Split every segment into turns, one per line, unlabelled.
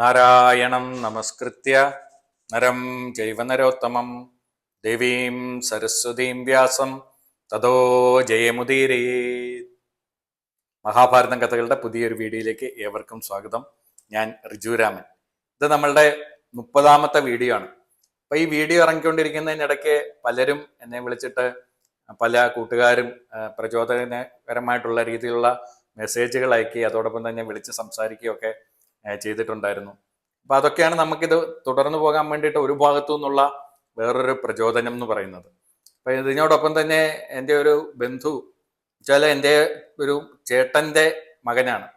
നാരായണം നമസ്കൃത്യ. നരം ജൈവനരോത്തമം ദേവീം സരസ്വതീം വ്യാസം. തതോ ജയമുദീരേ മഹാഭാരതം കഥകളുടെ പുതിയൊരു വീഡിയോയിലേക്ക് ഏവർക്കും സ്വാഗതം. ഞാൻ റിജുരാമൻ ഇത് നമ്മളുടെ മുപ്പതാമത്തെ വീഡിയോ ആണ്. അപ്പൊ ഈ വീഡിയോ ഇറങ്ങിക്കൊണ്ടിരിക്കുന്നതിനിടയ്ക്ക് പലരും എന്നെ വിളിച്ചിട്ട് പല കൂട്ടുകാരും പ്രചോദനപരമായിട്ടുള്ള രീതിയിലുള്ള മെസ്സേജുകൾ അയക്കി അതോടൊപ്പം തന്നെ വിളിച്ച് സംസാരിക്കുകയൊക്കെ ചെയ്തിട്ടുണ്ടായിരുന്നു. അപ്പൊ അതൊക്കെയാണ് നമുക്കിത് തുടർന്നു പോകാൻ വേണ്ടിയിട്ട് ഒരു ഭാഗത്തു നിന്നുള്ള വേറൊരു പ്രചോദനം എന്ന് പറയുന്നത്. അപ്പൊ ഇതിനോടൊപ്പം തന്നെ എന്റെ ഒരു ബന്ധു വെച്ചാൽ എന്റെ ഒരു ചേട്ടന്റെ മകനാണ്.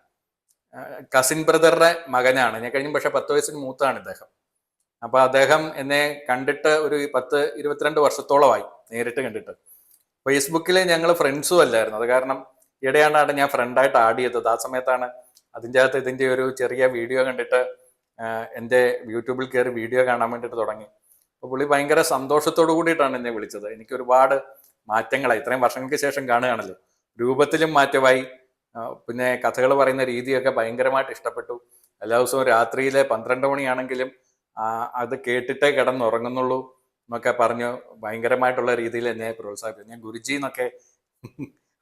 കസിൻ ബ്രദറുടെ മകനാണ്. ഞാൻ കഴിഞ്ഞ പക്ഷെ പത്ത് വയസ്സിന് മൂത്താണ് ഇദ്ദേഹം. അപ്പൊ അദ്ദേഹം എന്നെ കണ്ടിട്ട് ഒരു പത്ത് ഇരുപത്തിരണ്ട് വർഷത്തോളമായി നേരിട്ട് കണ്ടിട്ട്. ഫേസ്ബുക്കിൽ ഞങ്ങൾ ഫ്രണ്ട്സും അല്ലായിരുന്നു. അത് കാരണം ഇടയാണ്ടാണ് ഞാൻ ഫ്രണ്ടായിട്ട് ആഡ് ചെയ്തത്. ആ സമയത്താണ് അതിന്റെ അകത്ത് ഇതിന്റെ ഒരു ചെറിയ വീഡിയോ കണ്ടിട്ട് എന്റെ യൂട്യൂബിൽ കയറി വീഡിയോ കാണാൻ വേണ്ടിയിട്ട് തുടങ്ങി. അപ്പോൾ പുള്ളി ഭയങ്കര സന്തോഷത്തോടു കൂടിയിട്ടാണ് എന്നെ വിളിച്ചത്. എനിക്ക് ഒരുപാട് മാറ്റങ്ങളായി. ഇത്രയും വർഷങ്ങൾക്ക് ശേഷം കാണുകയാണല്ലോ. രൂപത്തിലും മാറ്റമായി. പിന്നെ കഥകൾ പറയുന്ന രീതിയൊക്കെ ഭയങ്കരമായിട്ട് ഇഷ്ടപ്പെട്ടു. എല്ലാ ദിവസവും രാത്രിയിലെ പന്ത്രണ്ട് മണിയാണെങ്കിലും അത് കേട്ടിട്ടേ കിടന്നുറങ്ങുന്നുള്ളൂ എന്നൊക്കെ പറഞ്ഞു ഭയങ്കരമായിട്ടുള്ള രീതിയിൽ എന്നെ പ്രോത്സാഹിപ്പിച്ചു. ഞാൻ ഗുരുജി എന്നൊക്കെ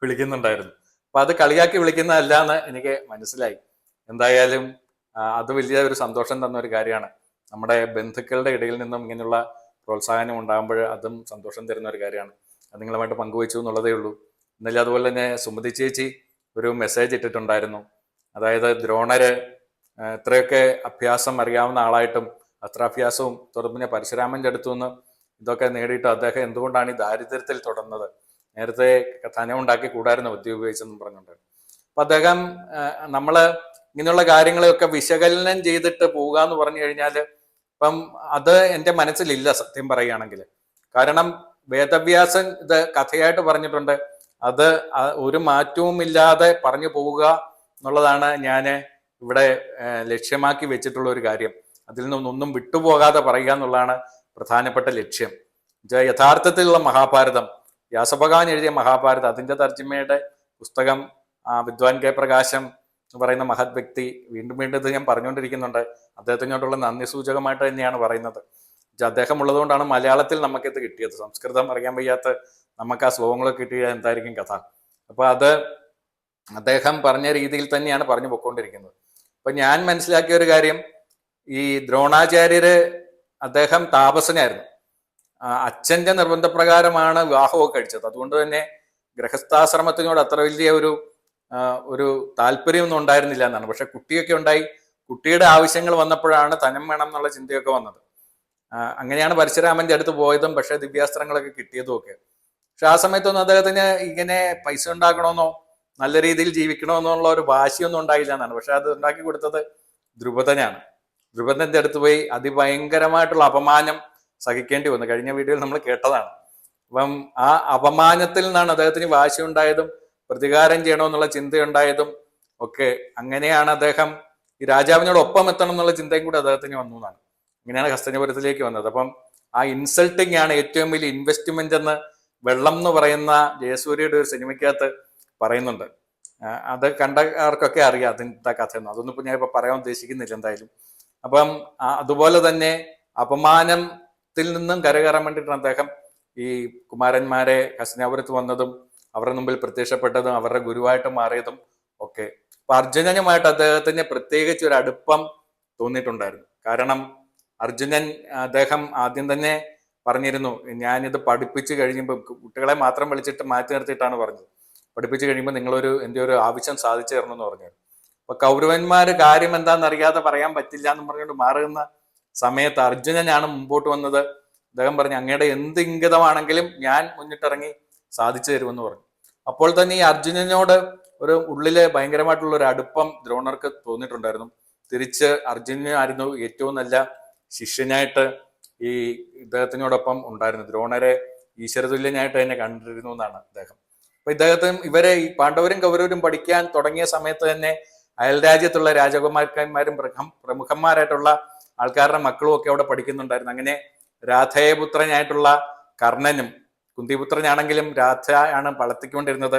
വിളിക്കുന്നുണ്ടായിരുന്നു. അപ്പൊ അത് കളിയാക്കി വിളിക്കുന്നതല്ല എന്ന് എനിക്ക് മനസ്സിലായി. എന്തായാലും അത് വലിയ ഒരു സന്തോഷം തന്ന ഒരു കാര്യമാണ്. നമ്മുടെ ബന്ധുക്കളുടെ ഇടയിൽ നിന്നും ഇങ്ങനെയുള്ള പ്രോത്സാഹനം ഉണ്ടാകുമ്പോൾ അതും സന്തോഷം തരുന്ന ഒരു കാര്യമാണ്. അത് നിങ്ങളുമായിട്ട് പങ്കുവച്ചു എന്നുള്ളതേ ഉള്ളൂ. ഇന്നലെ അതുപോലെ തന്നെ സുമതി ചേച്ചി ഒരു മെസ്സേജ് ഇട്ടിട്ടുണ്ടായിരുന്നു. അതായത് ദ്രോണര് ഇത്രയൊക്കെ അഭ്യാസം അറിയാവുന്ന ആളായിട്ടും അത്ര അഭ്യാസവും തുടർന്ന് പരശുരാമന്റെ അടുത്തു നിന്ന് ഇതൊക്കെ നേടിയിട്ട് അദ്ദേഹം എന്തുകൊണ്ടാണ് ഈ ദാരിദ്ര്യത്തിൽ തുടർന്നത്? നേരത്തെ ധനം ഉണ്ടാക്കി കൂടായിരുന്നു ബുദ്ധി ഉപയോഗിച്ചെന്നും പറഞ്ഞിട്ടുണ്ട് അപ്പൊ അദ്ദേഹം നമ്മൾ ഇങ്ങനെയുള്ള കാര്യങ്ങളെയൊക്കെ വിശകലനം ചെയ്തിട്ട് പോവുക എന്ന് പറഞ്ഞു കഴിഞ്ഞാൽ ഇപ്പം അത് എന്റെ മനസ്സിലില്ല സത്യം പറയുകയാണെങ്കിൽ. കാരണം വേദവ്യാസൻ ഇത് കഥയായിട്ട് പറഞ്ഞിട്ടുണ്ട്. അത് ഒരു മാറ്റവും ഇല്ലാതെ പറഞ്ഞു പോവുക എന്നുള്ളതാണ് ഞാൻ ഇവിടെ ലക്ഷ്യമാക്കി വെച്ചിട്ടുള്ള ഒരു കാര്യം. അതിൽ നിന്നൊന്നും വിട്ടുപോകാതെ പറയുക എന്നുള്ളതാണ് പ്രധാനപ്പെട്ട ലക്ഷ്യം. യഥാർത്ഥത്തിലുള്ള മഹാഭാരതം. വ്യാസഭഗവാൻ എഴുതിയ മഹാഭാരതം. അതിന്റെ തർജിമയുടെ പുസ്തകം വിദ്വാൻ കെ പ്രകാശം പറയുന്ന മഹത് വ്യക്തി വീണ്ടും വീണ്ടും ഇത് ഞാൻ പറഞ്ഞുകൊണ്ടിരിക്കുന്നുണ്ട്. അദ്ദേഹത്തിനോടുള്ള നന്ദി സൂചകമായിട്ട് തന്നെയാണ് പറയുന്നത്. അദ്ദേഹം ഉള്ളതുകൊണ്ടാണ് മലയാളത്തിൽ നമുക്കിത് കിട്ടിയത്. സംസ്കൃതം അറിയാൻ വയ്യാത്ത നമുക്ക് ആ ശ്ലോകങ്ങളൊക്കെ കിട്ടിയ എന്തായിരിക്കും കഥ? അപ്പൊ അത് അദ്ദേഹം പറഞ്ഞ രീതിയിൽ തന്നെയാണ് പറഞ്ഞു പൊക്കോണ്ടിരിക്കുന്നത്. അപ്പൊ ഞാൻ മനസ്സിലാക്കിയ ഒരു കാര്യം ഈ ദ്രോണാചാര്യര് അദ്ദേഹം താപസനായിരുന്നു. അച്ഛന്റെ നിർബന്ധപ്രകാരമാണ് വിവാഹമൊക്കെ കഴിച്ചത്. അതുകൊണ്ട് തന്നെ ഗൃഹസ്ഥാശ്രമത്തിനോട് അത്ര വലിയ ഒരു ഒരു താല്പര്യമൊന്നും ഉണ്ടായിരുന്നില്ല എന്നാണ്. പക്ഷെ കുട്ടിയൊക്കെ ഉണ്ടായി. കുട്ടിയുടെ ആവശ്യങ്ങൾ വന്നപ്പോഴാണ് തനം വേണം എന്നുള്ള ചിന്തയൊക്കെ വന്നത്. അങ്ങനെയാണ് പരശുരാമന്റെ അടുത്ത് പോയതും പക്ഷെ ദിവ്യാസ്ത്രങ്ങളൊക്കെ കിട്ടിയതും ഒക്കെ. പക്ഷെ ആ സമയത്തൊന്നും അദ്ദേഹത്തിന് ഇങ്ങനെ പൈസ ഉണ്ടാക്കണമെന്നോ നല്ല രീതിയിൽ ജീവിക്കണമെന്നുള്ള ഒരു വാശിയൊന്നും ഉണ്ടായില്ല എന്നാണ്. പക്ഷെ അത് ഉണ്ടാക്കി കൊടുത്തത് ധ്രുപദനാണ്. ധ്രുപദന്റെ അടുത്ത് പോയി അതിഭയങ്കരമായിട്ടുള്ള അപമാനം സഹിക്കേണ്ടി വന്നു. കഴിഞ്ഞ വീഡിയോയിൽ നമ്മൾ കേട്ടതാണ്. അപ്പം ആ അപമാനത്തിൽ നിന്നാണ് അദ്ദേഹത്തിന് വാശി ഉണ്ടായതും പ്രതികാരം ചെയ്യണമെന്നുള്ള ചിന്തയുണ്ടായതും ഒക്കെ അങ്ങനെയാണ് അദ്ദേഹം ഈ രാജാവിനോടൊപ്പം എത്തണം എന്നുള്ള ചിന്തയും കൂടി അദ്ദേഹത്തിന് വന്നു എന്നാണ്. ഇങ്ങനെയാണ് ഹസ്തനപുരത്തിലേക്ക് വന്നത്. അപ്പം ആ ഇൻസൾട്ടിങ് ആണ് ഏറ്റവും വലിയ ഇൻവെസ്റ്റ്മെന്റ് എന്ന് വെള്ളം എന്ന് പറയുന്ന ജയസൂര്യയുടെ ഒരു സിനിമയ്ക്കകത്ത് പറയുന്നുണ്ട്. അത് കണ്ടവർക്കൊക്കെ അറിയാം അതിന്റെ കഥ എന്ന്. അതൊന്നും ഞാൻ ഇപ്പൊ പറയാൻ ഉദ്ദേശിക്കുന്നില്ല എന്തായാലും. അപ്പം അതുപോലെ തന്നെ അപമാനത്തിൽ നിന്നും കരകയറാൻ വേണ്ടിയിട്ടാണ് അദ്ദേഹം ഈ കുമാരന്മാരെ ഹസ്തനാപുരത്ത് വന്നതും അവരുടെ മുമ്പിൽ പ്രത്യക്ഷപ്പെട്ടതും അവരുടെ ഗുരുവായിട്ട് മാറിയതും ഒക്കെ. അപ്പൊ അർജുനനുമായിട്ട് അദ്ദേഹത്തിന് പ്രത്യേകിച്ച് ഒരു അടുപ്പം തോന്നിയിട്ടുണ്ടായിരുന്നു. കാരണം അർജുനൻ അദ്ദേഹം ആദ്യം തന്നെ പറഞ്ഞിരുന്നു ഞാനിത് പഠിപ്പിച്ചു കഴിയുമ്പോൾ കുട്ടികളെ മാത്രം വിളിച്ചിട്ട് മാറ്റി നിർത്തിയിട്ടാണ് പറഞ്ഞത്. പഠിപ്പിച്ചു കഴിയുമ്പോൾ നിങ്ങളൊരു എന്റെ ഒരു ആവശ്യം സാധിച്ചു തരണം എന്ന് പറഞ്ഞു അപ്പൊ കൗരവന്മാര് കാര്യം എന്താണെന്ന് അറിയാതെ പറയാൻ പറ്റില്ല എന്ന് പറഞ്ഞുകൊണ്ട് മാറുന്ന സമയത്ത് അർജുനനാണ് മുമ്പോട്ട് വന്നത്. അദ്ദേഹം പറഞ്ഞു അങ്ങയുടെ എന്ത് ഇംഗിതമാണെങ്കിലും ഞാൻ മുന്നിട്ടിറങ്ങി സാധിച്ചു തരുമെന്ന് പറഞ്ഞു. അപ്പോൾ തന്നെ ഈ അർജുനനോട് ഒരു ഉള്ളിൽ ഭയങ്കരമായിട്ടുള്ള ഒരു അടുപ്പം ദ്രോണർക്ക് തോന്നിയിട്ടുണ്ടായിരുന്നു. തിരിച്ച് അർജുനനായിരുന്നു ഏറ്റവും നല്ല ശിഷ്യനായിട്ട് ഈ ഇദ്ദേഹത്തിനോടൊപ്പം ഉണ്ടായിരുന്നു ദ്രോണരെ ഈശ്വരതുല്യനായിട്ട് തന്നെ കണ്ടിരുന്നു എന്നാണ് അദ്ദേഹം. അപ്പൊ ഇദ്ദേഹത്തിനും ഇവരെ ഈ പാണ്ഡവരും കൗരവരും പഠിക്കാൻ തുടങ്ങിയ സമയത്ത് തന്നെ അയൽരാജ്യത്തുള്ള രാജകുമാരന്മാരും പ്രമുഖന്മാരായിട്ടുള്ള ആൾക്കാരുടെ മക്കളും ഒക്കെ അവിടെ പഠിക്കുന്നുണ്ടായിരുന്നു. അങ്ങനെ രാധേയപുത്രനായിട്ടുള്ള കർണനും കുന്തിപുത്രനാണെങ്കിലും രാധയാണ് വളർത്തിക്കൊണ്ടിരുന്നത്.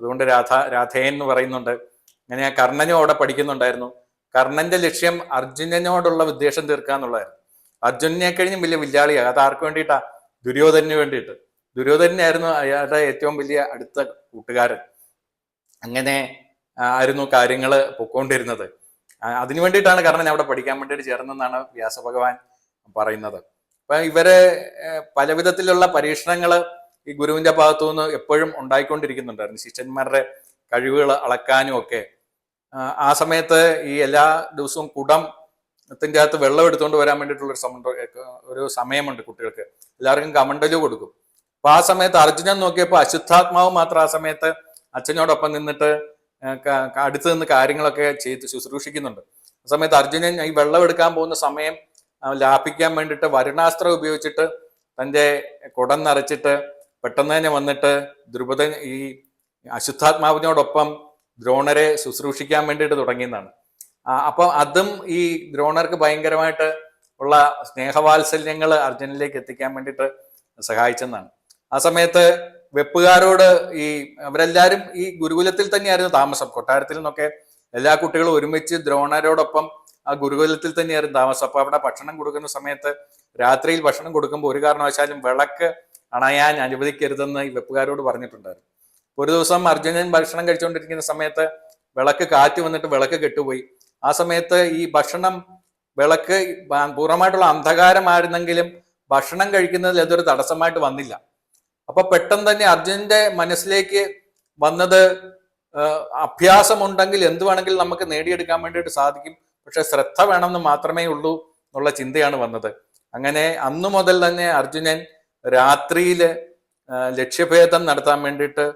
അതുകൊണ്ട് രാധ രാധേയൻ എന്ന് പറയുന്നുണ്ട്. അങ്ങനെ ആ കർണനും അവിടെ പഠിക്കുന്നുണ്ടായിരുന്നു. കർണന്റെ ലക്ഷ്യം അർജുനനോടുള്ള വിദ്വേഷം തീർക്കുക എന്നുള്ളതായിരുന്നു. അർജുനനെ കഴിഞ്ഞും വലിയ വില്ലാളിയാണ് അത് ആർക്ക് വേണ്ടിയിട്ടാ? ദുര്യോധനന് വേണ്ടിയിട്ട്. ദുര്യോധനായിരുന്നു അയാളുടെ ഏറ്റവും വലിയ അടുത്ത കൂട്ടുകാരൻ. അങ്ങനെ ആയിരുന്നു കാര്യങ്ങൾ പൊക്കോണ്ടിരുന്നത്. അതിനു വേണ്ടിയിട്ടാണ് കർണൻ അവിടെ പഠിക്കാൻ വേണ്ടിയിട്ട് ചേർന്നെന്നാണ് വ്യാസഭഗവാൻ പറയുന്നത്. അപ്പൊ ഇവരെ ഏർ, പല വിധത്തിലുള്ള പരീക്ഷണങ്ങൾ ഈ ഗുരുവിന്റെ ഭാഗത്തു നിന്ന് എപ്പോഴും ഉണ്ടായിക്കൊണ്ടിരിക്കുന്നുണ്ടായിരുന്നു. ശിഷ്യന്മാരുടെ കഴിവുകൾ അളക്കാനും ഒക്കെ. ആ, സമയത്ത് ഈ എല്ലാ ദിവസവും കുടം ത്തിന്റെ അകത്ത് വെള്ളം എടുത്തുകൊണ്ട് വരാൻ വേണ്ടിയിട്ടുള്ള ഒരു സമയം ഒരു സമയമുണ്ട് കുട്ടികൾക്ക്. എല്ലാവർക്കും കമണ്ടലു കൊടുക്കും. അപ്പൊ ആ സമയത്ത് അർജുനൻ നോക്കിയപ്പോൾ അശുദ്ധാത്മാവ് മാത്രം ആ സമയത്ത് അച്ഛനോടൊപ്പം നിന്നിട്ട് അടുത്ത് നിന്ന് കാര്യങ്ങളൊക്കെ ചെയ്ത് ശുശ്രൂഷിക്കുന്നുണ്ട്. ആ സമയത്ത് അർജുനൻ ഈ വെള്ളം എടുക്കാൻ പോകുന്ന സമയം ലാഭിക്കാൻ വേണ്ടിയിട്ട് വരുണാസ്ത്രം ഉപയോഗിച്ചിട്ട് തന്റെ കുടം നിറച്ചിട്ട് പെട്ടെന്ന് തന്നെ വന്നിട്ട് ദ്രുപദൻ ഈ അശുദ്ധാത്മാവിനോടൊപ്പം ദ്രോണരെ ശുശ്രൂഷിക്കാൻ വേണ്ടിയിട്ട് തുടങ്ങിയെന്നാണ്. അപ്പം അതും ഈ ദ്രോണർക്ക് ഭയങ്കരമായിട്ട് ഉള്ള സ്നേഹവാത്സല്യങ്ങൾ അർജുനിലേക്ക് എത്തിക്കാൻ വേണ്ടിയിട്ട് സഹായിച്ചെന്നാണ്. ആ സമയത്ത് വെപ്പുകാരോട് ഈ അവരെല്ലാരും ഈ ഗുരുകുലത്തിൽ തന്നെയായിരുന്നു താമസം. കൊട്ടാരത്തിൽ നിന്നൊക്കെ എല്ലാ കുട്ടികളും ഒരുമിച്ച് ദ്രോണരോടൊപ്പം ആ ഗുരുകുലത്തിൽ തന്നെയായിരുന്നു താമസം. അപ്പൊ അവിടെ ഭക്ഷണം കൊടുക്കുന്ന സമയത്ത് രാത്രിയിൽ ഭക്ഷണം കൊടുക്കുമ്പോൾ ഒരു കാരണവശാലും വിളക്ക് അണയാൻ അനുവദിക്കരുതെന്ന് ഈ വെപ്പുകാരോട് പറഞ്ഞിട്ടുണ്ടായിരുന്നു. ഒരു ദിവസം അർജുനൻ ഭക്ഷണം കഴിച്ചുകൊണ്ടിരിക്കുന്ന സമയത്ത് വിളക്ക് കാറ്റ് വന്നിട്ട് വിളക്ക് കെട്ടുപോയി. ആ സമയത്ത് ഈ ഭക്ഷണം വിളക്ക് പൂർണമായിട്ടുള്ള അന്ധകാരമായിരുന്നെങ്കിലും ഭക്ഷണം കഴിക്കുന്നതിൽ അതൊരു തടസ്സമായിട്ട് വന്നില്ല. അപ്പൊ പെട്ടെന്ന് തന്നെ അർജുനന്റെ മനസ്സിലേക്ക് വന്നത് അഭ്യാസമുണ്ടെങ്കിൽ എന്ത് വേണമെങ്കിലും നമുക്ക് നേടിയെടുക്കാൻ വേണ്ടിയിട്ട് സാധിക്കും. പക്ഷെ ശ്രദ്ധ വേണമെന്ന് മാത്രമേ ഉള്ളൂ എന്നുള്ള ചിന്തയാണ് വന്നത്. അങ്ങനെ അന്നു മുതൽ തന്നെ അർജുനൻ രാത്രിയിൽ ലക്ഷ്യഭേദം നടത്താൻ വേണ്ടിയിട്ട്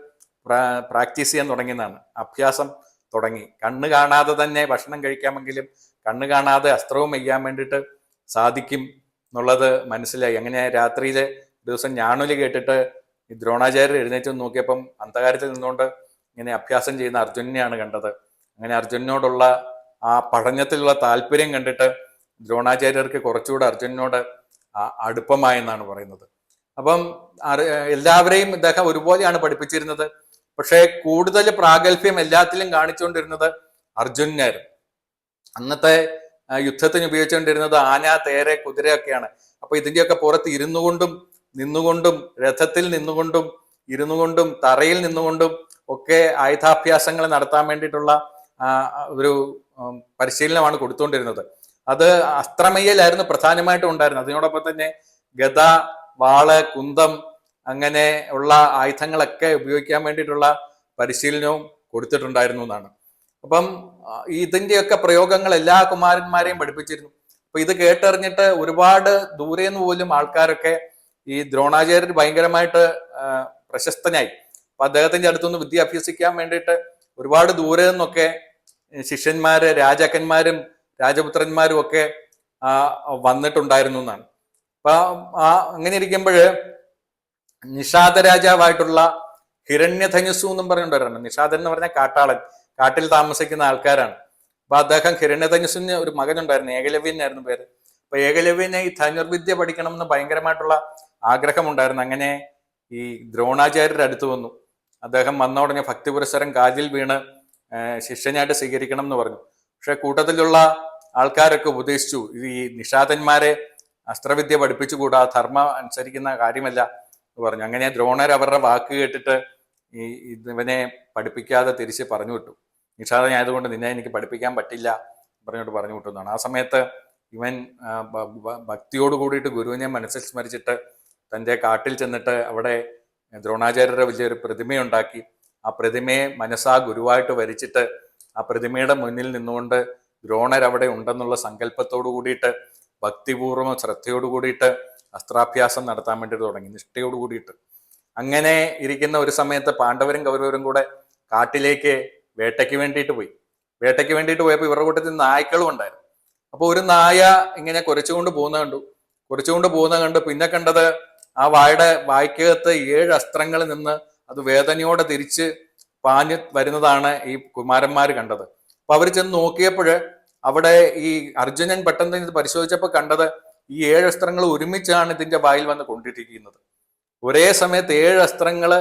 പ്രാ- പ്രാക്ടീസ് ചെയ്യാൻ തുടങ്ങിയതാണ് അഭ്യാസം തുടങ്ങി. കണ്ണ് കാണാതെ തന്നെ ഭക്ഷണം കഴിക്കാമെങ്കിലും കണ്ണ് കാണാതെ അസ്ത്രവും വെയ്യാൻ വേണ്ടിയിട്ട് സാധിക്കും എന്നുള്ളത് മനസ്സിലായി. അങ്ങനെ രാത്രിയിൽ ദിവസം ഞാണൊലി കേട്ടിട്ട് ഈ ദ്രോണാചാര്യർ എഴുന്നേറ്റ് നോക്കിയപ്പം അന്ധകാരത്തിൽ നിന്നുകൊണ്ട് ഇങ്ങനെ അഭ്യാസം ചെയ്യുന്ന അർജുനനെയാണ് കണ്ടത്. അങ്ങനെ അർജുനനോടുള്ള ആ പഠനത്തിലുള്ള താല്പര്യം കണ്ടിട്ട് ദ്രോണാചാര്യർക്ക് കുറച്ചുകൂടെ അർജുനനോട് ആ- അടുപ്പമായെന്നാണ് പറയുന്നത്. അപ്പം എല്ലാവരെയും ഇദ്ദേഹം ഒരുപോലെയാണ് പഠിപ്പിച്ചിരുന്നത്. പക്ഷേ കൂടുതൽ പ്രാഗൽഭ്യം എല്ലാത്തിലും കാണിച്ചുകൊണ്ടിരുന്നത് അർജുനായിരുന്നു അന്നത്തെ യുദ്ധത്തിന് ഉപയോഗിച്ചുകൊണ്ടിരുന്നത് ആന തേരെ കുതിരയൊക്കെയാണ് അപ്പൊ ഇതിന്റെയൊക്കെ പുറത്ത് ഇരുന്നു കൊണ്ടും നിന്നുകൊണ്ടും രഥത്തിൽ നിന്നുകൊണ്ടും ഇരുന്നുകൊണ്ടും തറയിൽ നിന്നുകൊണ്ടും ഒക്കെ ആയുധാഭ്യാസങ്ങൾ നടത്താൻ വേണ്ടിയിട്ടുള്ള ഒരു പരിശീലനമാണ് കൊടുത്തുകൊണ്ടിരുന്നത് അത് അസ്ത്രമയ്യലായിരുന്നു പ്രധാനമായിട്ടും ഉണ്ടായിരുന്നത്. അതിനോടൊപ്പം തന്നെ ഗത വാൾ കുന്തം അങ്ങനെ ഉള്ള ആയുധങ്ങളൊക്കെ ഉപയോഗിക്കാൻ വേണ്ടിയിട്ടുള്ള പരിശീലനവും കൊടുത്തിട്ടുണ്ടായിരുന്നു എന്നാണ്. അപ്പം ഇതിന്റെയൊക്കെ പ്രയോഗങ്ങൾ എല്ലാ കുമാരന്മാരെയും പഠിപ്പിച്ചിരുന്നു. അപ്പൊ ഇത് കേട്ടറിഞ്ഞിട്ട് ഒരുപാട് ദൂരെ നിന്ന് പോലും ആൾക്കാരൊക്കെ ഈ ദ്രോണാചാര്യർ ഭയങ്കരമായിട്ട് പ്രശസ്തനായി. അപ്പൊ അദ്ദേഹത്തിന്റെ അടുത്തുനിന്ന് വിദ്യ അഭ്യസിക്കാൻ വേണ്ടിയിട്ട് ഒരുപാട് ദൂരെ നിന്നൊക്കെ ശിഷ്യന്മാര് രാജാക്കന്മാരും രാജപുത്രന്മാരും ഒക്കെ വന്നിട്ടുണ്ടായിരുന്നു എന്നാണ്. അപ്പൊ ആ അങ്ങനെ ഇരിക്കുമ്പോൾ നിഷാദ രാജാവായിട്ടുള്ള ഹിരണ്യധനുസു എന്നും പറഞ്ഞുകൊണ്ടിരുന്നു നിഷാദൻ എന്ന് പറഞ്ഞാൽ കാട്ടാളൻ. കാട്ടിൽ താമസിക്കുന്ന ആൾക്കാരാണ്. അപ്പൊ അദ്ദേഹം ഹിരണ്യധനുസിന് ഒരു മകനുണ്ടായിരുന്നു. ഏകലവ്യനായിരുന്നു പേര്. അപ്പൊ ഏകലവ്യനെ ഈ ധനുർവിദ്യ പഠിക്കണമെന്ന് ഭയങ്കരമായിട്ടുള്ള ആഗ്രഹമുണ്ടായിരുന്നു. അങ്ങനെ ഈ ദ്രോണാചാര്യരുടെ അടുത്ത് വന്നു. അദ്ദേഹം വന്ന ഉടനെ ഭക്തി പുരസ്സരം കാതിൽ വീണ് ശിഷ്യനായിട്ട് സ്വീകരിക്കണം എന്ന് പറഞ്ഞു. പക്ഷെ കൂട്ടത്തിലുള്ള ആൾക്കാരൊക്കെ ഉപദേശിച്ചു ഈ നിഷാദന്മാരെ അസ്ത്രവിദ്യ പഠിപ്പിച്ചുകൂടാ ധർമ്മം അനുസരിക്കുന്ന കാര്യമല്ല എന്ന് പറഞ്ഞു. അങ്ങനെ ദ്രോണർ അവരുടെ വാക്ക് കേട്ടിട്ട് ഈ ഇവനെ പഠിപ്പിക്കാതെ തിരിച്ച് പറഞ്ഞു വിട്ടു. നിഷാദനായതുകൊണ്ട് നിന്നെ എനിക്ക് പഠിപ്പിക്കാൻ പറ്റില്ല പറഞ്ഞോട്ട് പറഞ്ഞു വിട്ടു എന്നാണ്. ആ സമയത്ത് ഇവൻ ഭക്തിയോട് കൂടിയിട്ട് ഗുരുവിനെ മനസ്സിൽ സ്മരിച്ചിട്ട് തന്റെ കാട്ടിൽ ചെന്നിട്ട് അവിടെ ദ്രോണാചാര്യരുടെ വലിയൊരു പ്രതിമയുണ്ടാക്കി. ആ പ്രതിമയെ മനസ്സാ ഗുരുവായിട്ട് വരിച്ചിട്ട് ആ പ്രതിമയുടെ മുന്നിൽ നിന്നുകൊണ്ട് ദ്രോണർ അവിടെ ഉണ്ടെന്നുള്ള സങ്കല്പത്തോടു കൂടിയിട്ട് ഭക്തിപൂർവം ശ്രദ്ധയോട് കൂടിയിട്ട് അസ്ത്രാഭ്യാസം നടത്താൻ വേണ്ടി തുടങ്ങി നിഷ്ഠയോട് കൂടിയിട്ട്. അങ്ങനെ ഇരിക്കുന്ന ഒരു സമയത്ത് പാണ്ഡവരും കൗരവരും കൂടെ കാട്ടിലേക്ക് വേട്ടയ്ക്ക് വേണ്ടിയിട്ട് പോയി. വേട്ടയ്ക്ക് വേണ്ടിയിട്ട് പോയപ്പോൾ ഇവരുടെ കൂട്ടത്തിൽ നായ്ക്കളും ഉണ്ടായിരുന്നു. അപ്പോൾ ഒരു നായ ഇങ്ങനെ കുറച്ചുകൊണ്ട് പോകുന്ന കണ്ടു. കുറച്ചുകൊണ്ട് പോകുന്ന കണ്ടു പിന്നെ കണ്ടത് ആ വായുടെ വായ്ക്കകത്ത് ഏഴ് അസ്ത്രങ്ങളിൽ നിന്ന് അത് വേദനയോടെ തിരിച്ച് പാഞ്ഞ് വരുന്നതാണ് ഈ കുമാരന്മാർ കണ്ടത്. അപ്പൊ അവർ ചെന്ന് നോക്കിയപ്പോൾ അവിടെ ഈ അർജുനൻ പെട്ടെന്ന് ഇത് പരിശോധിച്ചപ്പോൾ കണ്ടത് ഈ ഏഴ് അസ്ത്രങ്ങൾ ഒരുമിച്ചാണ് ഇതിന്റെ വായിൽ വന്ന് കൊണ്ടിട്ടിരിക്കുന്നത്. ഒരേ സമയത്ത് ഏഴ് അസ്ത്രങ്ങൾ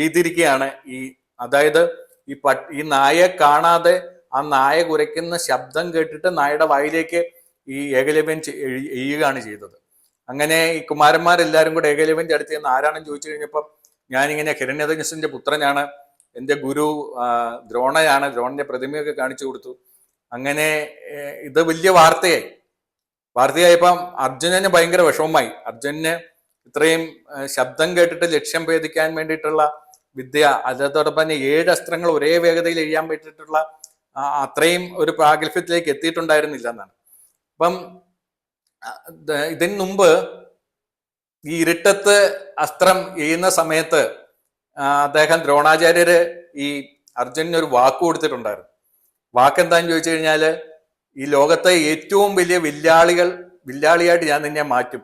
എഴുതിയിരിക്കുകയാണ് ഈ അതായത് ഈ പട്ട് ഈ നായയെ കാണാതെ ആ നായ കുരയ്ക്കുന്ന ശബ്ദം കേട്ടിട്ട് നായയുടെ വായിലേക്ക് ഈ ഏകലവ്യൻ എഴുതുകയാണ് ചെയ്തത്. അങ്ങനെ ഈ കുമാരന്മാരെല്ലാരും കൂടെ ഏകലവ്യന്റെ അടുത്ത് ചെന്ന് ആരാണെന്ന് ചോദിച്ചു കഴിഞ്ഞപ്പം ഞാനിങ്ങനെ ഹിരണ്യതജ്ഞസിന്റെ പുത്രനാണ്. എന്റെ ഗുരു ദ്രോണയാണ്. ദ്രോണന്റെ പ്രതിമയൊക്കെ കാണിച്ചു കൊടുത്തു. അങ്ങനെ ഇത് വലിയ വാർത്തയായി. വാർത്തയായപ്പം അർജുനന് ഭയങ്കര വിഷമമായി. അർജുനന് ഇത്രയും ശബ്ദം കേട്ടിട്ട് ലക്ഷ്യം ഭേദിക്കാൻ വേണ്ടിയിട്ടുള്ള വിദ്യ അതോടൊപ്പം തന്നെ ഏഴ് അസ്ത്രങ്ങൾ ഒരേ വേഗതയിൽ എഴുതാൻ പറ്റിയിട്ടുള്ള അത്രയും ഒരു പ്രാഗൽഭ്യത്തിലേക്ക് എത്തിയിട്ടുണ്ടായിരുന്നില്ല എന്നാണ്. അപ്പം ഇതിന് മുമ്പ് ഈ ഇരുട്ടത്ത് അസ്ത്രം എയ്യുന്ന സമയത്ത് അദ്ദേഹം ദ്രോണാചാര്യര് ഈ അർജുനന് ഒരു വാക്ക് കൊടുത്തിട്ടുണ്ടായിരുന്നു. വാക്ക് എന്താന്ന് ചോദിച്ചു കഴിഞ്ഞാൽ ഈ ലോകത്തെ ഏറ്റവും വലിയ വില്ലാളികൾ വില്ലാളിയായിട്ട് ഞാൻ നിന്നെ മാറ്റും.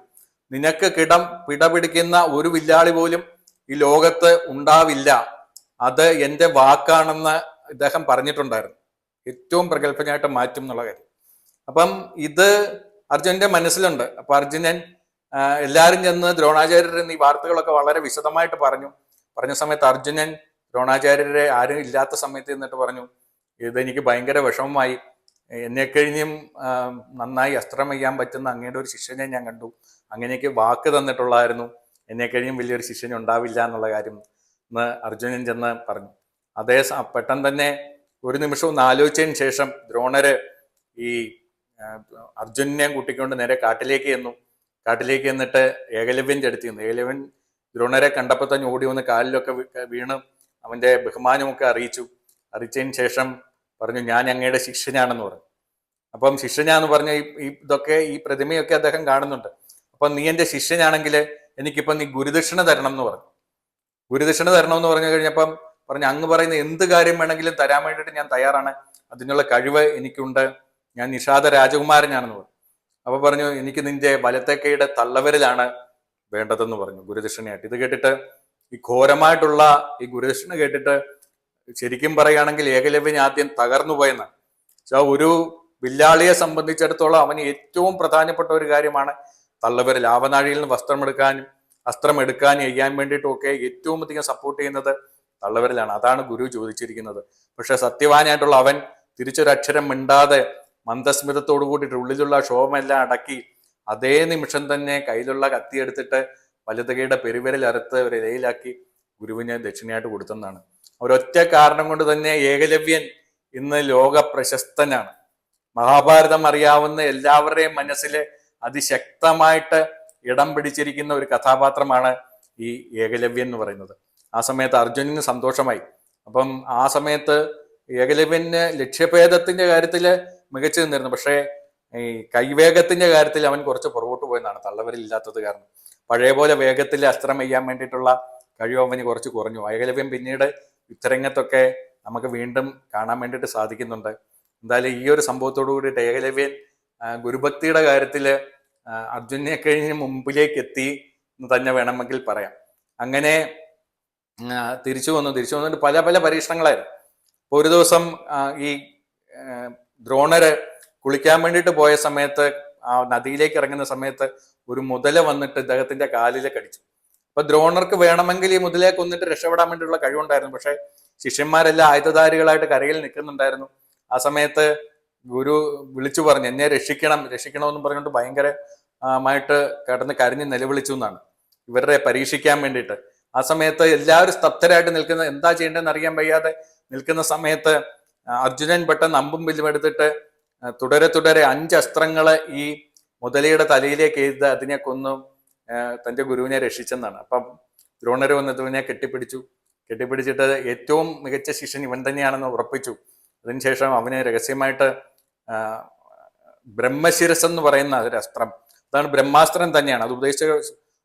നിനക്ക് കിടം പിടപിടിക്കുന്ന ഒരു വില്ലാളി പോലും ഈ ലോകത്ത് ഉണ്ടാവില്ല. അത് എന്റെ വാക്കാണെന്ന് ഇദ്ദേഹം പറഞ്ഞിട്ടുണ്ടായിരുന്നു. ഏറ്റവും പ്രഗത്ഭനായിട്ട് മാറ്റും എന്നുള്ള കാര്യം. അപ്പം ഇത് അർജുനന്റെ മനസ്സിലുണ്ട്. അപ്പൊ അർജുനൻ എല്ലാവരും ചെന്ന് ദ്രോണാചാര്യർ ഈ വാർത്തകളൊക്കെ വളരെ വിശദമായിട്ട് പറഞ്ഞു. പറഞ്ഞ സമയത്ത് അർജുനൻ ദ്രോണാചാര്യരെ ആരും ഇല്ലാത്ത സമയത്ത് എന്നിട്ട് പറഞ്ഞു ഇതെനിക്ക് ഭയങ്കര വിഷമമായി. എന്നെ കഴിഞ്ഞും നന്നായി അസ്ത്രം ചെയ്യാൻ പറ്റുന്ന അങ്ങയുടെ ഒരു ശിഷ്യനെ ഞാൻ കണ്ടു. അങ്ങനെയൊക്കെ വാക്ക് തന്നിട്ടുള്ളായിരുന്നു എന്നെ കഴിഞ്ഞും വലിയൊരു ശിഷ്യൻ ഉണ്ടാവില്ല എന്നുള്ള കാര്യം എന്ന് അർജുനൻ ചെന്ന് പറഞ്ഞു. അതേ പെട്ടെന്ന് തന്നെ ഒരു നിമിഷം ഒന്ന് ആലോചിച്ചതിന് ശേഷം ദ്രോണര് ഈ ആ, അർജുനനെയും കൂട്ടിക്കൊണ്ട് നേരെ കാട്ടിലേക്ക് ചെന്നു. കാട്ടിലേക്ക് എന്നിട്ട് ഏകലവ്യൻ അടുത്ത് ചെന്നു. ഏകലവ്യൻ ദ്രോണരെ കണ്ടപ്പോൾ തന്നെ ഓടി വന്ന് കാലിലൊക്കെ വീണ് അവന്റെ ബഹുമാനമൊക്കെ അറിയിച്ചു. അറിയിച്ചതിന് ശേഷം പറഞ്ഞു ഞാൻ അങ്ങയുടെ ശിഷ്യനാണെന്ന് പറഞ്ഞു. അപ്പം ശിഷ്യനാന്ന് പറഞ്ഞ ഈ ഇതൊക്കെ ഈ പ്രതിമയൊക്കെ അദ്ദേഹം കാണുന്നുണ്ട്. അപ്പം നീ എന്റെ ശിഷ്യനാണെങ്കിൽ എനിക്കിപ്പം നീ ഗുരുദക്ഷിണ തരണം എന്ന് പറഞ്ഞു. ഗുരുദക്ഷിണ തരണം എന്ന് പറഞ്ഞു കഴിഞ്ഞപ്പം പറഞ്ഞു അങ്ങ് പറയുന്ന എന്ത് കാര്യം വേണമെങ്കിലും തരാൻ വേണ്ടിയിട്ട് ഞാൻ തയ്യാറാണ്. അതിനുള്ള കഴിവ് എനിക്കുണ്ട്. ഞാൻ നിഷാദ രാജകുമാരനാണെന്ന് പറഞ്ഞു. അപ്പൊ പറഞ്ഞു എനിക്ക് നിന്റെ വലത്തേക്കയുടെ തള്ളവരിലാണ് വേണ്ടതെന്ന് പറഞ്ഞു ഗുരുദക്ഷിണയായിട്ട്. ഇത് കേട്ടിട്ട് ഈ ഘോരമായിട്ടുള്ള ഈ ഗുരുദക്ഷിണ കേട്ടിട്ട് ശരിക്കും പറയുകയാണെങ്കിൽ ഏകലവ്യൻ ആദ്യം തകർന്നു പോയെന്ന്. വെച്ചാൽ ഒരു വില്ലാളിയെ സംബന്ധിച്ചിടത്തോളം അവന് ഏറ്റവും പ്രധാനപ്പെട്ട ഒരു കാര്യമാണ് തള്ളവരിൽ. ആവനാഴിയിൽ നിന്ന് വസ്ത്രമെടുക്കാനും അസ്ത്രം എടുക്കാനും ചെയ്യാൻ വേണ്ടിയിട്ടും ഒക്കെ ഏറ്റവും അധികം സപ്പോർട്ട് ചെയ്യുന്നത് തള്ളവരിലാണ്. അതാണ് ഗുരു ചോദിച്ചിരിക്കുന്നത്. പക്ഷെ സത്യവാനായിട്ടുള്ള അവൻ തിരിച്ചൊരക്ഷരം മിണ്ടാതെ മന്ദസ്മിതത്തോടു കൂടിയിട്ട് ഉള്ളിലുള്ള ക്ഷോഭമെല്ലാം അടക്കി അതേ നിമിഷം തന്നെ കയ്യിലുള്ള കത്തി എടുത്തിട്ട് വലതുകയുടെ പെരുവിരൽ അറുത്ത് ഒരു ഇലയിലാക്കി ഗുരുവിന് ദക്ഷിണയായിട്ട് കൊടുത്തെന്നാണ്. ഒരൊറ്റ കാരണം കൊണ്ട് തന്നെ ഏകലവ്യൻ ഇന്ന് ലോക പ്രശസ്തനാണ് മഹാഭാരതം അറിയാവുന്ന എല്ലാവരുടെയും മനസ്സിൽ അതിശക്തമായിട്ട് ഇടം പിടിച്ചിരിക്കുന്ന ഒരു കഥാപാത്രമാണ് ഈ ഏകലവ്യൻ എന്ന് പറയുന്നത്. ആ സമയത്ത് അർജുനന് സന്തോഷമായി. അപ്പം ആ സമയത്ത് ഏകലവ്യന് ലക്ഷ്യഭേദത്തിന്റെ കാര്യത്തിൽ മികച്ചു നിന്നിരുന്നു പക്ഷേ ഈ കൈവേഗത്തിന്റെ കാര്യത്തിൽ അവൻ കുറച്ച് പുറകോട്ട് പോയെന്നാണ്. തള്ളവരില്ലാത്തത് കാരണം. പഴയ പോലെ വേഗത്തിൽ അസ്ത്രം ചെയ്യാൻ വേണ്ടിയിട്ടുള്ള കഴിവ് അവന് കുറച്ച് കുറഞ്ഞു. ഏകലവ്യം പിന്നീട് യുദ്ധരംഗത്തൊക്കെ നമുക്ക് വീണ്ടും കാണാൻ വേണ്ടിയിട്ട് സാധിക്കുന്നുണ്ട്. എന്തായാലും ഈ ഒരു സംഭവത്തോടു കൂടിയിട്ട് ഏകലവ്യൻ ഗുരുഭക്തിയുടെ കാര്യത്തിൽ അർജുനെ കഴിഞ്ഞ് മുമ്പിലേക്ക് എത്തി എന്ന് തന്നെ വേണമെങ്കിൽ പറയാം. അങ്ങനെ തിരിച്ചു വന്നു. തിരിച്ചു വന്നിട്ട് പല പല പരീക്ഷണങ്ങളായിരുന്നു. ഒരു ദിവസം ഈ ദ്രോണര് കുളിക്കാൻ വേണ്ടിയിട്ട് പോയ സമയത്ത് ആ നദിയിലേക്ക് ഇറങ്ങുന്ന സമയത്ത് ഒരു മുതല വന്നിട്ട് ഇദ്ദേഹത്തിന്റെ കാലിലെ കടിച്ചു. അപ്പൊ ദ്രോണർക്ക് വേണമെങ്കിൽ ഈ മുതലയെ കൊന്നിട്ട് രക്ഷപ്പെടാൻ വേണ്ടിയുള്ള കഴിവുണ്ടായിരുന്നു. പക്ഷെ ശിഷ്യന്മാരെല്ലാം ആയുധധാരികളായിട്ട് കരയിൽ നിൽക്കുന്നുണ്ടായിരുന്നു. ആ സമയത്ത് ഗുരു വിളിച്ചു പറഞ്ഞു എന്നെ രക്ഷിക്കണം രക്ഷിക്കണമെന്ന് പറഞ്ഞുകൊണ്ട് ഭയങ്കര മായിട്ട് കടന്ന് കരഞ്ഞ് നിലവിളിച്ചു എന്നാണ്. ഇവരുടെ പരീക്ഷിക്കാൻ വേണ്ടിയിട്ട്. ആ സമയത്ത് എല്ലാവരും സ്തബ്ധരായിട്ട് നിൽക്കുന്ന എന്താ ചെയ്യേണ്ടതെന്ന് അറിയാൻ വയ്യാതെ നിൽക്കുന്ന സമയത്ത് അർജുനൻ പെട്ടെന്ന് അമ്പും വില്ലും എടുത്തിട്ട് തുടരെ തുടരെ അഞ്ച് അസ്ത്രങ്ങളെ ഈ മുതലയുടെ തലയിലേക്ക് എഴുതി അതിനെ കൊന്നു. തന്റെ ഗുരുവിനെ രക്ഷിച്ചെന്നാണ്. അപ്പം ദ്രോണര് വന്ന് കെട്ടിപ്പിടിച്ചു. കെട്ടിപ്പിടിച്ചിട്ട് ഏറ്റവും മികച്ച ശിഷ്യൻ ഇവൻ തന്നെയാണെന്ന് ഉറപ്പിച്ചു. അതിനുശേഷം അവനെ രഹസ്യമായിട്ട് ബ്രഹ്മശിരസ് എന്ന് പറയുന്ന ഒരു അസ്ത്രം. അതാണ് ബ്രഹ്മാസ്ത്രം തന്നെയാണ്. അത് ഉപദേശിച്ച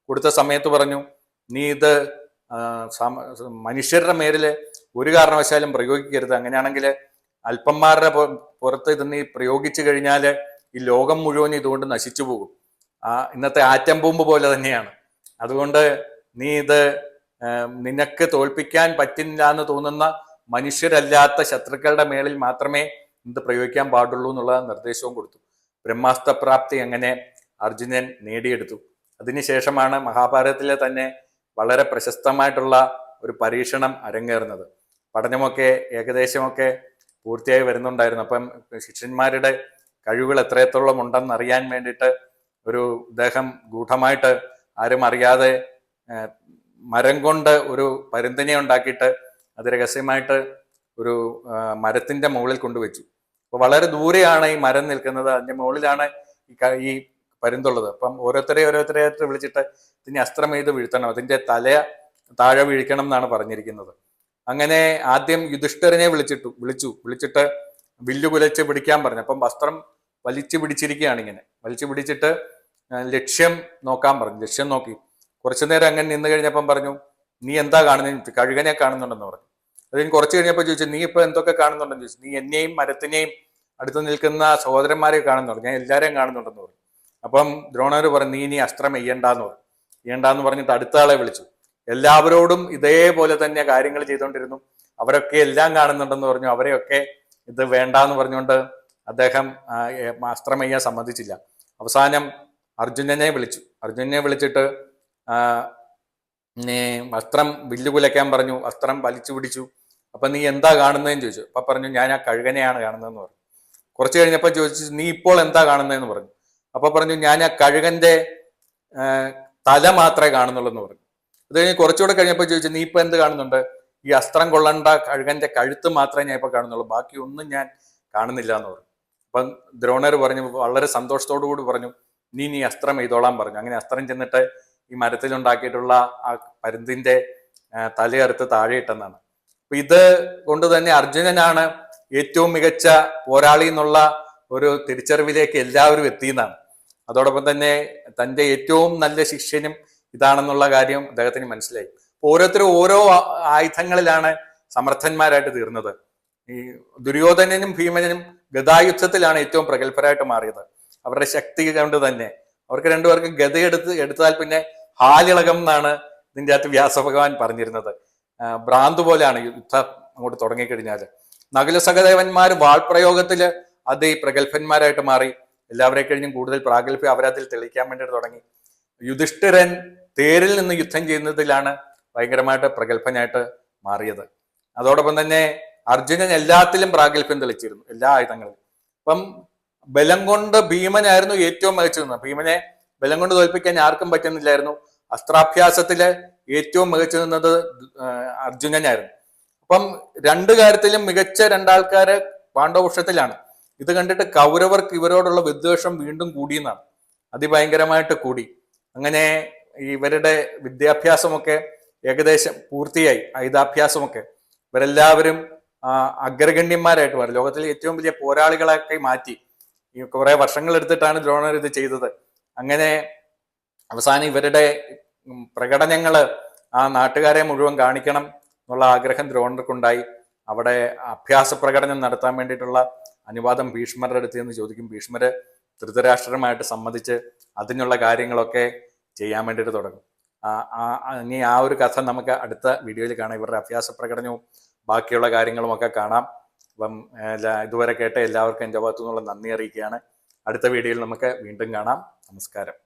കൊടുത്ത സമയത്ത് പറഞ്ഞു നീ ഇത് മനുഷ്യരുടെ മേലിൽ ഒരു കാരണവശാലും പ്രയോഗിക്കരുത്. അങ്ങനെയാണെങ്കിൽ അല്പന്മാരുടെ പുറത്ത് ഇതിന് പ്രയോഗിച്ചു കഴിഞ്ഞാൽ ഈ ലോകം മുഴുവൻ ഇതുകൊണ്ട് നശിച്ചു പോകും. ആ ഇന്നത്തെ ആറ്റം ബോംബ് പോലെ തന്നെയാണ്. അതുകൊണ്ട് നീ ഇത് നിനക്ക് തോൽപ്പിക്കാൻ പറ്റില്ല എന്ന് തോന്നുന്ന മനുഷ്യരല്ലാത്ത ശത്രുക്കളുടെ മേളിൽ മാത്രമേ ഇത് പ്രയോഗിക്കാൻ പാടുള്ളൂ എന്നുള്ള നിർദ്ദേശവും കൊടുത്തു. ബ്രഹ്മാസ്ത്രപ്രാപ്തി അങ്ങനെ അർജുനൻ നേടിയെടുത്തു. അതിനുശേഷമാണ് മഹാഭാരതത്തിലെ തന്നെ വളരെ പ്രശസ്തമായിട്ടുള്ള ഒരു പരീക്ഷണം അരങ്ങേറുന്നത്. പഠനമൊക്കെ ഏകദേശമൊക്കെ പൂർത്തിയായി വരുന്നുണ്ടായിരുന്നു. അപ്പം ശിഷ്യന്മാരുടെ കഴിവുകൾ എത്രത്തോളം ഉണ്ടെന്ന് അറിയാൻ വേണ്ടിയിട്ട് ഒരു ഇദ്ദേഹം ഗൂഢമായിട്ട് ആരും അറിയാതെ മരം കൊണ്ട് ഒരു പരുന്തിനെ ഉണ്ടാക്കിയിട്ട് അത് രഹസ്യമായിട്ട് ഒരു മരത്തിന്റെ മുകളിൽ കൊണ്ടുവച്ചു. അപ്പൊ വളരെ ദൂരെയാണ് ഈ മരം നിൽക്കുന്നത്. അതിന്റെ മുകളിലാണ് ഈ പരിന്തുള്ളത് പരുന്തുള്ളത്. അപ്പം ഓരോരുത്തരെ ഓരോരുത്തരെ വിളിച്ചിട്ട് ഇതിനെ അസ്ത്രം ചെയ്ത് വീഴ്ത്തണം. അതിന്റെ തല താഴെ വീഴിക്കണം എന്നാണ് പറഞ്ഞിരിക്കുന്നത്. അങ്ങനെ ആദ്യം യുധിഷ്ഠിരനെ വിളിച്ചിട്ടു വിളിച്ചു. വിളിച്ചിട്ട് വില്ലു കുലച്ച് പിടിക്കാൻ പറഞ്ഞു. അപ്പം വസ്ത്രം വലിച്ചു പിടിച്ചിരിക്കുകയാണ് ഇങ്ങനെ. വലിച്ചു പിടിച്ചിട്ട് ലക്ഷ്യം നോക്കാൻ പറഞ്ഞു. ലക്ഷ്യം നോക്കി. കുറച്ചു നേരം അങ്ങനെ നിന്ന് കഴിഞ്ഞപ്പം പറഞ്ഞു നീ എന്താ കാണുന്നത് കഴുകനെ കാണുന്നുണ്ടെന്ന് പറഞ്ഞു. അതിന് കുറച്ച് കഴിഞ്ഞപ്പോൾ ചോദിച്ചു നീ ഇപ്പൊ എന്തൊക്കെ കാണുന്നുണ്ടെന്ന് ചോദിച്ചു? നീ എന്നെയും മരത്തിനെയും അടുത്ത് നിൽക്കുന്ന സഹോദരന്മാരെ കാണുന്നുണ്ട്. ഞാൻ എല്ലാവരെയും കാണുന്നുണ്ടെന്ന് പറഞ്ഞു. അപ്പം ദ്രോണർ പറഞ്ഞു നീ ഇനി അസ്ത്രം എയ്യണ്ടെന്ന് പറഞ്ഞു. എയ്യണ്ടെന്ന് പറഞ്ഞിട്ട് അടുത്ത ആളെ വിളിച്ചു. എല്ലാവരോടും ഇതേപോലെ തന്നെ കാര്യങ്ങൾ ചെയ്തുകൊണ്ടിരുന്നു അവരൊക്കെ എല്ലാം കാണുന്നുണ്ടെന്ന് പറഞ്ഞു. അവരെയൊക്കെ ഇത് വേണ്ട എന്ന് പറഞ്ഞുകൊണ്ട് അദ്ദേഹം അസ്ത്രമയ്യ സമ്മതിച്ചില്ല. അവസാനം അർജുനനെ വിളിച്ചു. അർജുനനെ വിളിച്ചിട്ട് വസ്ത്രം വില്ല് കുലയ്ക്കാൻ പറഞ്ഞു. വസ്ത്രം വലിച്ചു പിടിച്ചു. അപ്പൊ നീ എന്താ കാണുന്നതെന്ന് ചോദിച്ചു. അപ്പൊ പറഞ്ഞു ഞാൻ ആ കഴുകനെയാണ് കാണുന്നതെന്ന് പറഞ്ഞു. കുറച്ച് കഴിഞ്ഞപ്പോൾ ചോദിച്ചു നീ ഇപ്പോൾ എന്താ കാണുന്നതെന്ന്? പറഞ്ഞു. അപ്പൊ പറഞ്ഞു ഞാൻ ആ കഴുകന്റെ തല മാത്രമേ കാണുന്നുള്ളൂ എന്ന് പറഞ്ഞു. അത് കഴിഞ്ഞ് കുറച്ചുകൂടെ കഴിഞ്ഞപ്പോൾ ചോദിച്ചു നീ ഇപ്പൊ എന്ത് കാണുന്നുണ്ട്? ഈ അസ്ത്രം കൊള്ളണ്ട കഴുകന്റെ കഴുത്ത് മാത്രമേ ഞാൻ ഇപ്പൊ കാണുന്നുള്ളൂ ബാക്കി ഒന്നും ഞാൻ കാണുന്നില്ല എന്ന് പറഞ്ഞു. അപ്പം ദ്രോണർ പറഞ്ഞു വളരെ സന്തോഷത്തോടു കൂടി പറഞ്ഞു നീ നീ അസ്ത്രം ഇതോളാൻ പറഞ്ഞു. അങ്ങനെ അസ്ത്രം ചെന്നിട്ട് ഈ മരത്തിലുണ്ടാക്കിയിട്ടുള്ള ആ പരുന്തിന്റെ തലയറുത്ത് താഴെ ഇട്ടെന്നാണ്. അപ്പൊ ഇത് കൊണ്ട് തന്നെ അർജുനനാണ് ഏറ്റവും മികച്ച പോരാളി എന്നുള്ള ഒരു തിരിച്ചറിവിലേക്ക് എല്ലാവരും എത്തിയെന്നാണ്. അതോടൊപ്പം തന്നെ തന്റെ ഏറ്റവും നല്ല ശിഷ്യനും ഇതാണെന്നുള്ള കാര്യം അദ്ദേഹത്തിന് മനസ്സിലായി. ഓരോരുത്തരും ഓരോ ആയുധങ്ങളിലാണ് സമർത്ഥന്മാരായിട്ട് തീർന്നത്. ഈ ദുര്യോധനനും ഭീമനും ഗതായുദ്ധത്തിലാണ് ഏറ്റവും പ്രഗത്ഭരായിട്ട് മാറിയത്. അവരുടെ ശക്തി കൊണ്ട് തന്നെ. അവർക്ക് രണ്ടുപേർക്ക് ഗത എടുത്ത് എടുത്താൽ പിന്നെ ഹാലിളകം എന്നാണ് ഇതിന്റെ അകത്ത് വ്യാസഭഗവാൻ പറഞ്ഞിരുന്നത്. ഭ്രാന്ത് പോലെയാണ് യുദ്ധം അങ്ങോട്ട് തുടങ്ങിക്കഴിഞ്ഞാൽ നകുല സഹദേവന്മാർ വാൾപ്രയോഗത്തിൽ അത് പ്രഗത്ഭന്മാരായിട്ട് മാറി. എല്ലാവരെ കഴിഞ്ഞും കൂടുതൽ പ്രാഗൽഭ്യം അവരതിൽ തെളിയിക്കാൻ വേണ്ടിയിട്ട് തുടങ്ങി. യുധിഷ്ഠിരൻ തേരിൽ നിന്ന് യുദ്ധം ചെയ്യുന്നതിലാണ് ഭയങ്കരമായിട്ട് പ്രഗത്ഭനായിട്ട് മാറിയത്. അതോടൊപ്പം തന്നെ അർജുനൻ എല്ലാത്തിലും പ്രാഗൽഭ്യം തെളിച്ചിരുന്നു എല്ലാ ആയുധങ്ങളിലും അപ്പം ബലം കൊണ്ട് ഭീമനായിരുന്നു ഏറ്റവും മികച്ചു നിന്നത് ഭീമനെ ബലം കൊണ്ട് തോൽപ്പിക്കാൻ ആർക്കും പറ്റുന്നില്ലായിരുന്നു. അസ്ത്രാഭ്യാസത്തിൽ ഏറ്റവും മികച്ചു നിന്നത് അർജുനനായിരുന്നു. അപ്പം രണ്ട് കാര്യത്തിലും മികച്ച രണ്ടാൾക്കാര് പാണ്ഡവപക്ഷത്തിലാണ് ഇത് കണ്ടിട്ട് കൗരവർക്ക് ഇവരോടുള്ള വിദ്വേഷം വീണ്ടും കൂടിയെന്നാണ്. അതിഭയങ്കരമായിട്ട് കൂടി. അങ്ങനെ ഇവരുടെ വിദ്യാഭ്യാസമൊക്കെ ഏകദേശം പൂർത്തിയായി ആയുധാഭ്യാസമൊക്കെ. ഇവരെല്ലാവരും അഗ്രഗണ്യന്മാരായിട്ട് മാറി. ലോകത്തിലെ ഏറ്റവും വലിയ പോരാളികളൊക്കെ മാറ്റി. ഈ കുറെ വർഷങ്ങൾ എടുത്തിട്ടാണ് ദ്രോണർ ഇത് ചെയ്തത്. അങ്ങനെ അവസാനം ഇവരുടെ പ്രകടനങ്ങൾ ആ നാട്ടുകാരെ മുഴുവൻ കാണിക്കണം എന്നുള്ള ആഗ്രഹം ദ്രോണർക്കുണ്ടായി. അവിടെ അഭ്യാസ പ്രകടനം നടത്താൻ വേണ്ടിയിട്ടുള്ള അനുവാദം ഭീഷ്മരുടെ അടുത്ത് നിന്ന് ചോദിക്കും. ഭീഷ്മര് ധൃതരാഷ്ട്രമായിട്ട് സംബന്ധിച്ച് അതിനുള്ള കാര്യങ്ങളൊക്കെ ചെയ്യാൻ വേണ്ടിയിട്ട് തുടങ്ങും. ഇനി ആ ഒരു കഥ നമുക്ക് അടുത്ത വീഡിയോയിൽ കാണാം. ഇവരുടെ അഭ്യാസ പ്രകടനവും ബാക്കിയുള്ള കാര്യങ്ങളും ഒക്കെ കാണാം. അപ്പം ഇതുവരെ കേട്ട എല്ലാവർക്കും എന്റെ ഭാഗത്തു നിന്നുള്ള നന്ദി അറിയിക്കുകയാണ്. അടുത്ത വീഡിയോയിൽ നമുക്ക് വീണ്ടും കാണാം. നമസ്കാരം.